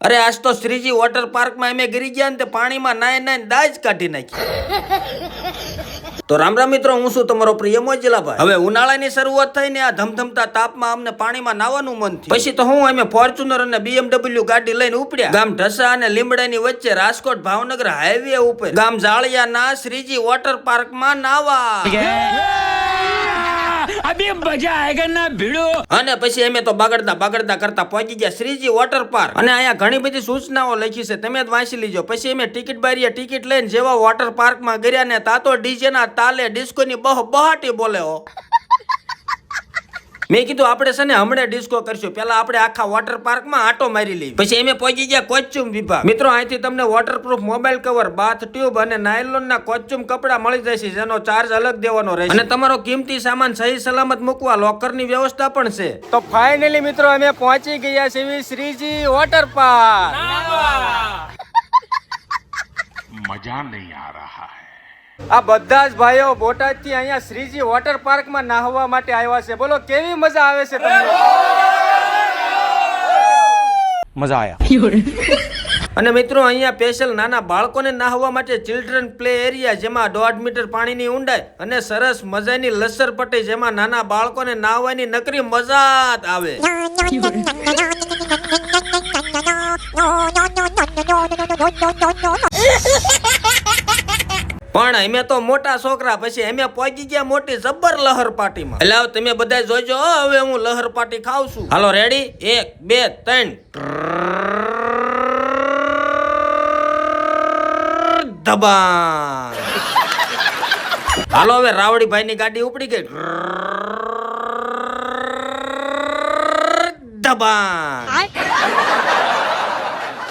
અરે આજ તો શ્રીજી વોટર પાર્કમાં અમે ગરી ગયા ને પાણીમાં નાય નાય દાજ કાઢી નાખી તો રામ રામ મિત્રો, હું શું તમારો પ્રિય મોજીલાભાઈ. હવે ઉનાળાની શરૂઆત થઈ ને આ ધમધમતા તાપમાં અમને પાણીમાં નાવાનું મન થયું. પછી તો હું અમે ફોર્ચ્યુનર અને BMW ગાડી લઈને ઉપડ્યા. ગામ ઢસા અને લીમડાની વચ્ચે રાજકોટ ભાવનગર હાઈવે ઉપર. ગામ જાળિયાના શ્રીજી વોટર પાર્કમાં નાવા અભી મજા આયગા ભીડો? અને પછી અમે તો બગડતા બગડતા કરતા પહોંચી ગયા શ્રીજી વોટર પાર્ક અને અહીંયા ઘણી બધી સૂચનાઓ લખી છે, તમે જ વાંચી લીજો. પછી અમે ટિકિટ બારીએ ટિકિટ લઈને જેવા વોટર પાર્કમાં ગયા ને તાતો ડીજે ના તાલે ડિસ્કો ની બહુ બહાટી બોલે હો. મેં કીધું આપણે છે ને હમણાં ડિસ્કો કરશું. પહેલા આપણે આખા વોટર પાર્કમાં આટો મારી લઈએ. પછી એમે પહોંચી ગયા કોચ્યુમ વિભાગ. મિત્રો અહીંથી તમને waterproof mobile cover bath tub અને નાયલોનના કોચ્યુમ કપડાં મળી જશે જેનો ચાર્જ અલગ દેવાનો રહેશે. અને તમારો કિંમતી સામાન સહી સલામત મૂકવા લોકરની વ્યવસ્થા પણ છે. તો ફાઇનલી મિત્રો અમે પહોંચી ગયા છે શ્રીજી વોટર પાર્ક મજા નહીં આ રહા આ બધા જ ભાઈઓ બોટાદથી અહીંયા શ્રીજી વોટર પાર્કમાં નાહવા માટે આવ્યા છે બોલો કેવી મજા આવે છે તમને મજા આયા અને મિત્રો અહીંયા સ્પેશિયલ નાના બાળકોને નાહવા માટે ચિલ્ડ્રન પ્લે એરિયા જેમાં દોઢ મીટર પાણીની ઊંડાઈ અને સરસ મજાની લસર પટ્ટી જેમાં નાના બાળકોને નાહવાની નકરી મજા આવે પણ અમે તો મોટા છોકરા પછી અમે પહોંચી ગયા મોટી જબ્બર લહર પાર્ટીમાં. એટલે તમે બધા જોજો હવે હું લહર પાર્ટી ખાવ છું. હાલો રેડી એક બે ત્રણ. ધબા હાલો હવે રાવડી ભાઈ ની ગાડી ઉપડી ગઈ. ધબા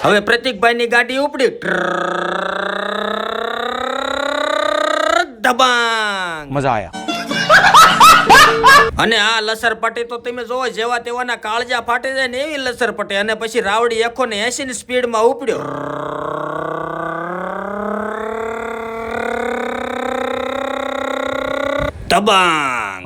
હવે પ્રતિકભાઈ ની ગાડી ઉપડી. દબાંગ મજા આયા. અને આ લસર પટ્ટી તો તમે જોવો જેવા તેવાના કાળજા ફાટી જાય ને એવી લસર પટ્ટી. અને પછી રાવડી એકો ને એસી ની સ્પીડમાં ઉપડ્યો. દબાંગ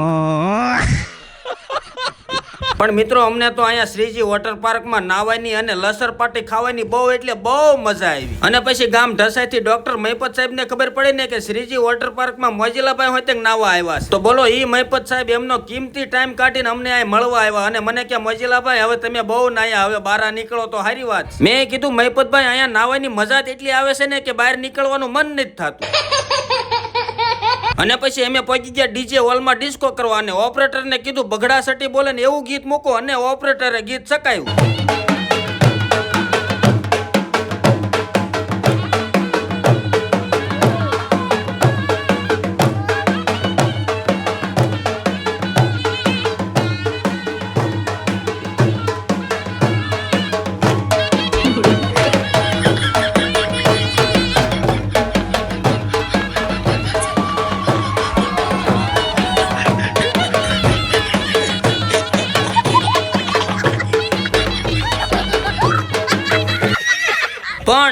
પણ મિત્રો, અમને તો અહીંયા શ્રીજી વોટર પાર્કમાં નાવાની અને લસર પાટી ખાવાની બહુ એટલે બહુ મજા આવી. અને પછી ગામ ઢસાઈથી ડોક્ટર મહિપત સાહેબને ખબર પડી ને કે શ્રીજી વોટર પાર્કમાં મોજીલાભાઈ હોય તે નાવા આવ્યા છે. તો બોલો એ મહિપત સાહેબ એમનો કિંમતી ટાઈમ કાઢીને અમને અહીં મળવા આવ્યા અને મને કે, મોજીલાભાઈ, હવે તમે બહુ નાયા હવે બહાર નીકળો તો સારી વાત મેં કીધું, મહિપતભાઈ, અહીંયા નાવાની મજા જ એટલી આવે છે ને કે બહાર નીકળવાનું મન નથી થતું. અને પછી અમે પહોંચી ગયા ડીજે હોલમાં ડિસ્કો કરવા અને ઓપરેટરને કીધું, બગડા સટી બોલે ને એવું ગીત મૂકો. અને ઓપરેટરે ગીત સકાયું.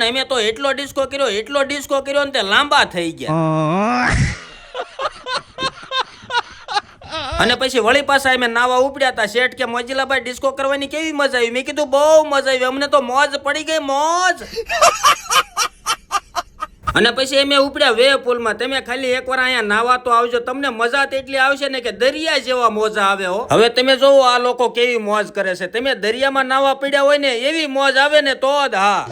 પણ અમે તો એટલો ડિસ્કો કર્યો, એટલો ડિસ્કો કર્યો ને તે લાંબા થઈ ગયા. અને પછી વળી પાછા અમે નાવા ઉપડ્યા હતા શેઠ કે મોજીલાભાઈ ડિસ્કો કરવાની કેવી મજા આવી? મેં કીધું બહુ મજા આવી. અમને તો મોજ પડી ગઈ, મોજ. અને પછી એમ ઉપડ્યા વે પુલમાં. તમે ખાલી એકવાર અહીંયા નાવા તો આવજો. તમને મજા એટલી આવશે ને કે દરિયા જેવા મોજા આવે હો. હવે તમે જોવો આ લોકો કેવી મોજ કરે છે. તમે દરિયામાં નાવા પડ્યા હોય ને, એવી મોજ આવે ને તો જ હા.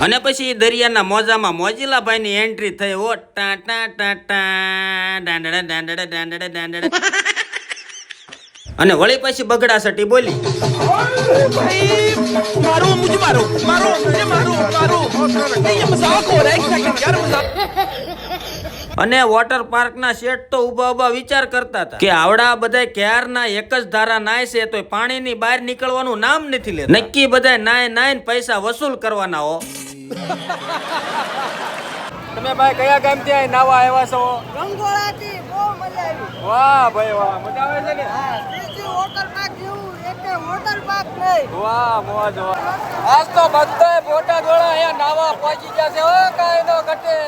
અને પછી દરિયાના મોજામાં મોજીલા ભાઈ ની એન્ટ્રી થઈ. ઓ, ટા ટા ટા ટા દાંડડા દાંડડા દાંડડા દાંડડા અને વળી પછી બગડા સટી બોલી. મારો મુજ મારો મારો મારો મારો. મજાક હો રહા હે એક સેકન્ડ યાર મજાક અને વોટર પાર્ક ના શેઠ તો ઊભા ઊભા વિચાર કરતા હતા કે આવડા બધા ક્યારના એક જ ધારા નાય છે તો પાણીની બહાર નીકળવાનું નામ નથી લેતા. નક્કી બધા નાય નાય ને પૈસા વસૂલ કરવાના હો. તમે ભાઈ કયા ગામથી નાવા આવ્યા છો? રંગોળાથી બહુ મજા આવી. વાહ ભાઈ વાહ મજા આવે છે ને હા વોટર પાર્ક જેવું એટલે વોટર પાર્ક નહીં. વાહ મોજ વાહ. આજ તો બધા મોટા ધોળા અહીંયા નાવા પહોંચી ગયા છે હો કાંઈ નો ઘટે.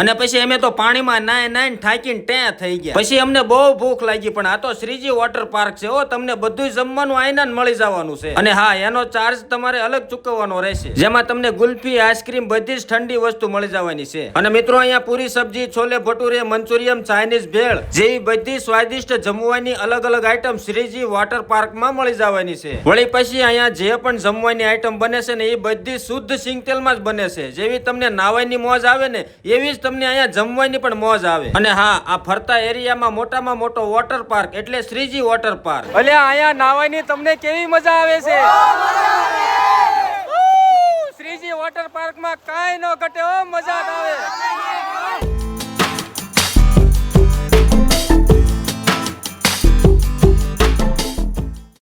અને પછી અમે તો પાણીમાં નાય નાય થાકીને ત્યાં થઈ ગયા. પછી અમને બહુ ભૂખ લાગી, પણ આ તો શ્રીજી વોટર પાર્ક છે હો, તમને બધું જમવાનું આઈના મળી જવાનું છે. અને હા, એનો ચાર્જ તમારે અલગ ચૂકવવાનો રહેશે. જેમાં તમને ગુલ્ફી, આઈસ્ક્રીમ, બધી જ ઠંડી વસ્તુ મળી જવાની છે. અને મિત્રો, અહીંયા પૂરી સબ્જી, છોલે, ભટુરે મંચુરિયમ ચાઇનીઝ, ભેળ, જેવી બધી સ્વાદિષ્ટ જમવાની અલગ અલગ આઈટમ શ્રીજી વોટર પાર્કમાં મળી જવાની છે. વળી પછી અહીંયા જે પણ જમવાની આઈટમ બને છે ને, એ બધી શુદ્ધ સિંગતેલમાં જ બને છે. જેવી તમને નાવાની મોજ આવે ને, એવી જ તમને અહીંયા જમવાની પણ મોજ આવે. અને હા આ ફરતા એરિયામાં મોટામાં મોટો વોટર પાર્ક એટલે શ્રીજી વોટર પાર્ક એટલે અહીંયા નાવાની તમને કેવી મજા આવે છે? શ્રીજી વોટર પાર્કમાં કાંઈ ન ઘટે મજા આવે.